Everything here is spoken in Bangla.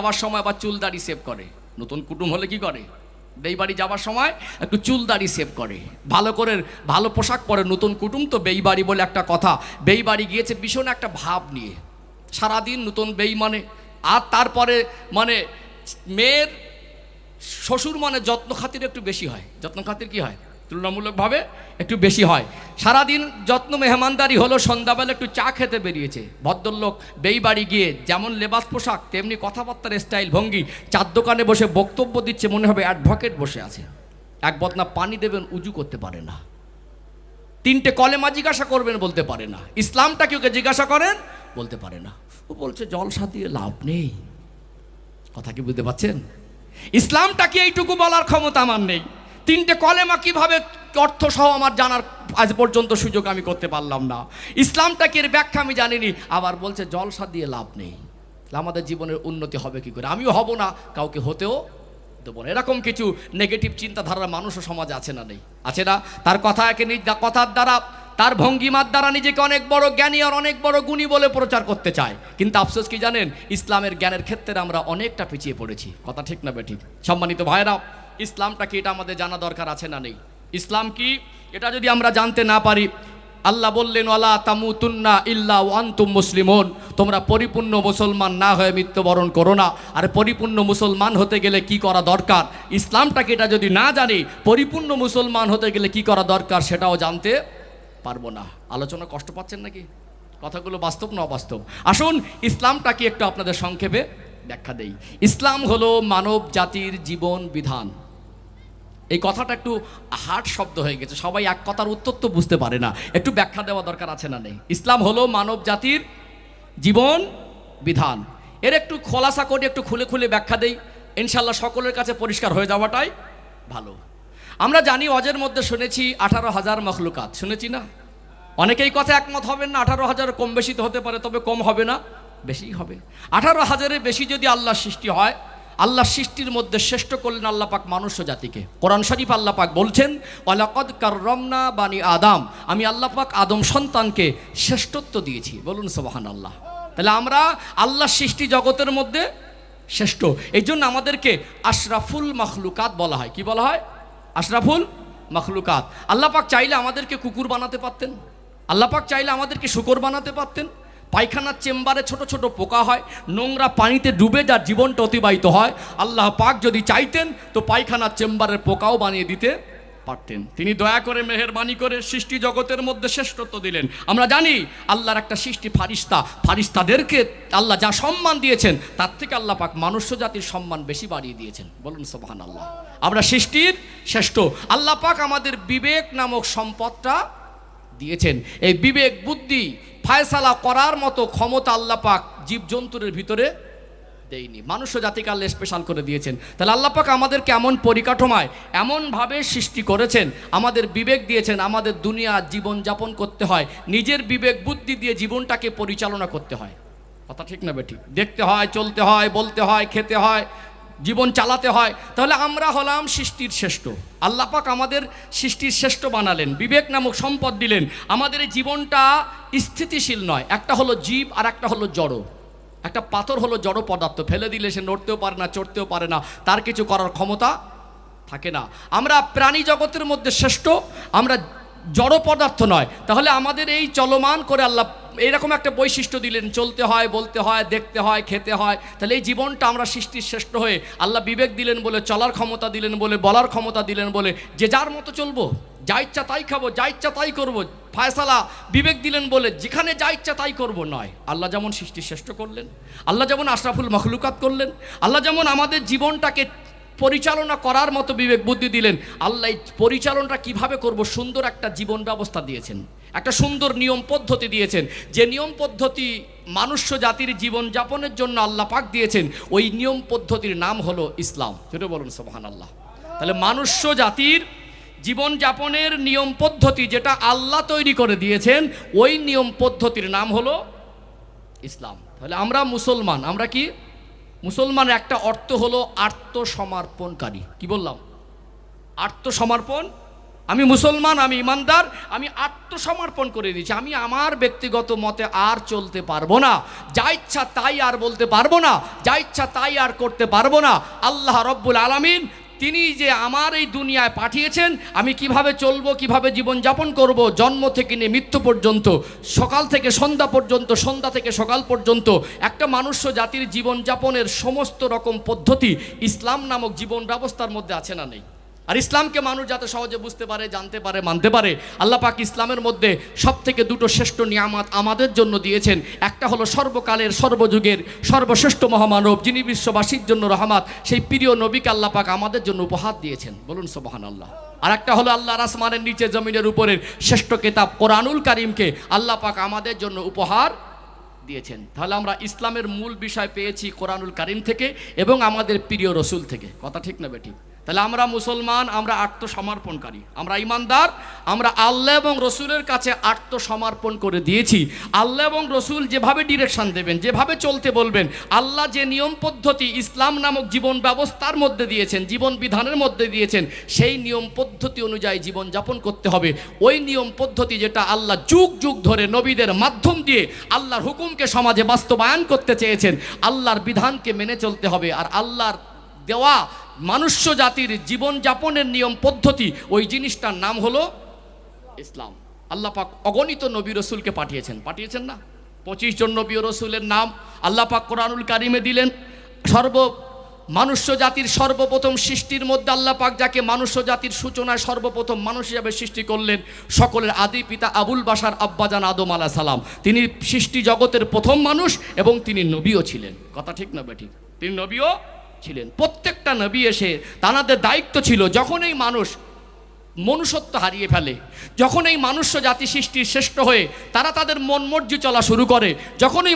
যাওয়ার সময় আবার চুল দাড়ি সেভ করে। নতুন কুটুম হলে কি করে? বেই বাড়ি যাওয়ার সময় একটু চুল দাড়ি সেভ করে। ভালো করে, ভালো পোশাক পরে নতুন কুটুম তো বেই বাড়ি বলে একটা কথা। বেই বাড়ি গিয়েছে ভীষণ একটা ভাব নিয়ে। সারাদিন নতুন বেই মানে আর তারপরে মানে মেয়ের শ্বশুর মানে যত্ন খাতির একটু বেশি হয়। যত্ন খাতির কি হয়? তুলনামূলকভাবে একটু বেশি হয়। সারাদিন যত্ন মেহমানদারি হলো, সন্ধ্যাবেলা একটু চা খেতে বেরিয়েছে। ভদ্রলোক বেই বাড়ি গিয়ে যেমন লেবাস পোশাক, তেমনি কথাবার্তার স্টাইল ভঙ্গি, চার দোকানে বসে বক্তব্য দিচ্ছে, মনে হবে অ্যাডভোকেট বসে আছে। এক বদনা পানি দেবেন, উজু করতে পারে না। তিনটে কলেমা জিজ্ঞাসা করবেন, বলতে পারে না। ইসলামটা কি ওকে জিজ্ঞাসা করেন? বলতে পারে না। ও বলছে জলসা দিয়ে লাভ নেই। কথা কি বুঝতে পারছেন? ইসলামটা কি এইটুকু বলার ক্ষমতা আমার নেই। তিনটে কলেমা কীভাবে অর্থ সহ আমার জানার আজ পর্যন্ত সুযোগ আমি করতে পারলাম না। ইসলামটা কি এর ব্যাখ্যা আমি জানিনি, আবার বলছে জলসা দিয়ে লাভ নেই। আমাদের জীবনের উন্নতি হবে কি করে? আমিও হব না, কাউকে হতেও দেবো না। এরকম কিছু নেগেটিভ চিন্তাধারার মানুষও সমাজে আছে না নেই। আছে না? তার কথাকে নিজ কথার দ্বারা, তার ভঙ্গিমার দ্বারা নিজেকে অনেক বড় জ্ঞানী আর অনেক বড় গুণী বলে প্রচার করতে চায়। কিন্তু আফসোস কি জানেন? ইসলামের জ্ঞানের ক্ষেত্রে আমরা অনেকটা পিছিয়ে পড়েছি। কথা ঠিক না বেঠিক? সম্মানিত ভাইরা ইসলামটা কি এটা আমাদের জানা দরকার আছে না নেই। ইসলাম কি? এটা যদি আমরা জানতে না পারি, আল্লাহ বললেন, ওয়ালা তামুতুন্না ইল্লা ওয়ান্তুম মুসলিমন। তোমরা পরিপূর্ণ মুসলমান না হয়ে মৃত্যুবরণ করো না। আর পরিপূর্ণ মুসলমান হতে গেলে কি করা দরকার? ইসলামটাকে এটা যদি না জানি, পরিপূর্ণ মুসলমান হতে গেলে কি করা দরকার সেটাও জানতে পারব না। আলোচনা কষ্ট পাচ্ছেন নাকি? কথাগুলো বাস্তব না অবাস্তব? আসুন ইসলামটা কি একটু আপনাদের সংক্ষেপে ব্যাখ্যা দেই। ইসলাম হলো মানব জাতির জীবন বিধান। এই কথাটা একটু হার্ড শব্দ হয়ে গেছে। সবাই এক কথার উত্তর তো বুঝতে পারে না। একটু ব্যাখ্যা দেওয়া দরকার আছে না নেই। ইসলাম হলো মানব জাতির জীবন বিধান। এর একটু খোলাসা করে একটু খুলে খুলে ব্যাখ্যা দেই। ইনশাল্লাহ সকলের কাছে পরিষ্কার হয়ে যাওয়াটাই ভালো। আমরা জানি অজের মধ্যে শুনেছি আঠারো হাজার মখলুকাত। শুনেছি না? অনেকেই কথা একমত হবেন না, আঠারো হাজার কম বেশি তো হতে পারে, তবে কম হবে না, বেশিই হবে। আঠারো হাজারের বেশি যদি আল্লাহ সৃষ্টি হয় আল্লাহ সৃষ্টির মধ্যে শ্রেষ্ঠ করলেন আল্লাহ পাক মানুষ জাতিকে। কোরআন শরীফ আল্লাহ পাক বলছেন, ওয়ালাকদ কাররমনা বানি আদাম। আমি আল্লাহ পাক আদম সন্তানকে শ্রেষ্ঠত্ব দিয়েছি। বলুন সোবাহান আল্লাহ তাহলে আমরা আল্লাহ সৃষ্টি জগতের মধ্যে শ্রেষ্ঠ। এই জন্য আমাদেরকে আশরাফুল মখলুকাত বলা হয়। কি বলা হয়? আশরাফুল মখলুকাত। আল্লাহ পাক চাইলে আমাদেরকে কুকুর বানাতে পারতেন। আল্লাহ পাক চাইলে আমাদেরকে শুকর বানাতে পারতেন। পায়খানার চেম্বারে ছোট ছোট পোকা হয়, নোংরা পানিতে ডুবে যার জীবনটা অতিবাহিত হয়। আল্লাহ পাক যদি চাইতেন, তো পায়খানার চেম্বারের পোকাও বানিয়ে দিতে পারতেন। তিনি দয়া করে, মেহেরবানি করে সৃষ্টি জগতের মধ্যে শ্রেষ্ঠত্ব দিলেন। আমরা জানি আল্লাহর একটা সৃষ্টি ফারিস্তা। ফারিস্তাদেরকে আল্লাহ যা সম্মান দিয়েছেন, তার থেকে আল্লাহ পাক মানুষ্য জাতির সম্মান বেশি বাড়িয়ে দিয়েছেন। বলুন সোহান আল্লাহ আমরা সৃষ্টির শ্রেষ্ঠ। আল্লাহ পাক আমাদের বিবেক নামক সম্পদটা দিয়েছেন। এই বিবেক, বুদ্ধি ফায়সালা করার মতো ক্ষমতা আল্লাহ পাক জীবজন্তুরের ভিতরে দেয়নি। মানুষ জাতিকে আল্লাহ স্পেশাল করে দিয়েছেন। তাহলে আল্লাহ পাক আমাদেরকে এমন পরিকাঠামোয়, এমনভাবে সৃষ্টি করেছেন, আমাদের বিবেক দিয়েছেন, আমাদের দুনিয়া জীবন যাপন করতে হয়, নিজের বিবেক বুদ্ধি দিয়ে জীবনটাকে পরিচালনা করতে হয়। কথা ঠিক না বেটি দেখতে হয়, চলতে হয়, বলতে হয়, খেতে হয় জীবন চালাতে হয়, তাহলে আমরা হলাম সৃষ্টির শ্রেষ্ঠ। আল্লাহ পাক আমাদের সৃষ্টির শ্রেষ্ঠ বানালেন, বিবেক নামক সম্পদ দিলেন। আমাদের এই জীবনটা স্থিতিশীল নয়, একটা হলো জীব আর একটা হলো জড়। একটা পাথর হলো জড় পদার্থ, ফেলে দিলে সে নড়তেও পারে না, চড়তেও পারে না, তার কিছু করার ক্ষমতা থাকে না। আমরা প্রাণী জগতের মধ্যে শ্রেষ্ঠ, আমরা জড় পদার্থ নয়, তাহলে আমাদের এই চলমান করে আল্লাহ এরকম একটা বৈশিষ্ট্য দিলেন, চলতে হয়, বলতে হয়, দেখতে হয়, খেতে হয়। তাহলে এই জীবনটা আমরা সৃষ্টির শ্রেষ্ঠ হয়ে আল্লাহ বিবেক দিলেন বলে, চলার ক্ষমতা দিলেন বলে, বলার ক্ষমতা দিলেন বলে, যে যার মতো চলবো, যা ইচ্ছা তাই খাব, যা ইচ্ছা তাই করব, ফায়সালা বিবেক দিলেন বলে, যেখানে যা ইচ্ছা তাই করব নয়। আল্লাহ যেমন সৃষ্টি শ্রেষ্ঠ করলেন, আল্লাহ যেমন আশরাফুল মখলুকাত করলেন, আল্লাহ যেমন আমাদের জীবনটাকে পরিচালনা করার মতো বিবেক বুদ্ধি দিলেন। আল্লাহ পরিচালনাটা কীভাবে করব? সুন্দর একটা জীবন ব্যবস্থা দিয়েছেন। একটা সুন্দর নিয়ম পদ্ধতি দিয়েছেন। যে নিয়ম পদ্ধতি মানুষ্য জাতির জীবনযাপনের জন্য আল্লাহ পাক দিয়েছেন, ওই নিয়ম পদ্ধতির নাম হলো ইসলাম। সেটা বলুন সোহান আল্লাহ তাহলে মানুষ্য জাতির জীবনযাপনের নিয়ম পদ্ধতি যেটা আল্লাহ তৈরি করে দিয়েছেন, ওই নিয়ম পদ্ধতির নাম হলো ইসলাম। তাহলে আমরা মুসলমান, আমরা কি? মুসলমানের একটা অর্থ হলো আত্মসমর্পণকারী। কি বললাম? আত্মসমর্পণ? আমি মুসলমান, আমি ইমানদার, আমি আত্মসমর্পণ করে দিয়েছি আমি আমার ব্যক্তিগত মতে আর চলতে পারব না। যা ইচ্ছা তাই আর বলতে পারব না। যা ইচ্ছা তাই আর করতে পারব না। আল্লাহ রব্বুল আলামিন তিনি যে আমার এই দুনিয়ায় পাঠিয়েছেন, আমি কীভাবে চলবো, কীভাবে জীবনযাপন করব, জন্ম থেকে নিয়ে মৃত্যু পর্যন্ত, সকাল থেকে সন্ধ্যা পর্যন্ত, সন্ধ্যা থেকে সকাল পর্যন্ত, একটা মানুষ্য জাতির জীবনযাপনের সমস্ত রকম পদ্ধতি ইসলাম নামক জীবন ব্যবস্থার মধ্যে আছে না নেই? আর ইসলামকে মানুষ যাতে সহজে বুঝতে পারে, জানতে পারে, মানতে পারে, আল্লাহ পাক ইসলামের মধ্যে সব থেকে দুটো শ্রেষ্ঠ নিয়ামত আমাদের জন্য দিয়েছেন। একটা হলো সর্বকালের, সর্বযুগের, সর্বশ্রেষ্ঠ মহামানব যিনি বিশ্ববাসীর জন্য রহমাত, সেই প্রিয় নবীকে আল্লাহ পাক আমাদের জন্য উপহার দিয়েছেন। বলুন সোবাহান আল্লাহ আর একটা হলো আল্লাহর আসমানের নিচে জমিনের উপরের শ্রেষ্ঠ কেতাব কোরআনুল কারিমকে আল্লাহ পাক আমাদের জন্য উপহার দিয়েছেন। তাহলে আমরা ইসলামের মূল বিষয় পেয়েছি কোরআনুল কারিম থেকে এবং আমাদের প্রিয় রসুল থেকে। কথা ঠিক না বেঠিক তাহলে আমরা মুসলমান, আমরা আত্মসমর্পণকারী। আমরা ইমানদার, আমরা আল্লাহ এবং রসুলের কাছে আত্মসমর্পণ করে দিয়েছি। আল্লাহ এবং রসুল যেভাবে ডিরেকশন দেবেন, যেভাবে চলতে বলবেন, আল্লাহ যে নিয়ম পদ্ধতি ইসলাম নামক জীবন ব্যবস্থার মধ্যে দিয়েছেন, জীবন বিধানের মধ্যে দিয়েছেন, সেই নিয়ম পদ্ধতি অনুযায়ী জীবনযাপন করতে হবে। ওই নিয়ম পদ্ধতি যেটা আল্লাহ যুগ যুগ ধরে নবীদের মাধ্যম দিয়ে আল্লাহর হুকুমকে সমাজে বাস্তবায়ন করতে চেয়েছেন, আল্লাহর বিধানকে মেনে চলতে হবে। আর আল্লাহর দেওয়া মানুষ্য জাতির জীবনযাপনের নিয়ম পদ্ধতি, ওই জিনিসটার নাম হলো ইসলাম। আল্লাহ পাক অগণিত নবী রসুলকে পাঠিয়েছেন। পাঠিয়েছেন না? পঁচিশ জন নবী রসুলের নাম। আল্লাহ পাক কোরআনুল কারিমে দিলেন, সর্ব মানুষ্য জাতির সর্বপ্রথম সৃষ্টির মধ্যে আল্লাহ পাক যাকে মানুষ্য জাতির সূচনায় সর্বপ্রথম মানুষ হিসাবে সৃষ্টি করলেন, সকলের আদি পিতা আবুল বাসার আব্বাজান আদম আলা সালাম। তিনি সৃষ্টি জগতের প্রথম মানুষ এবং তিনি নবীও ছিলেন। কথা ঠিক না বেঠিক? তিনি নবীও ছিলেন। প্রত্যেকটা নবী এসে তানাদের দায়িত্ব ছিল যখন এই মানুষ মনুষ্যত্ব হারিয়ে ফেলে, যখন এই মানুষ্য জাতি সৃষ্টির শ্রেষ্ঠ হয়ে তারা তাদের মন মর্জি চলা শুরু করে, যখন এই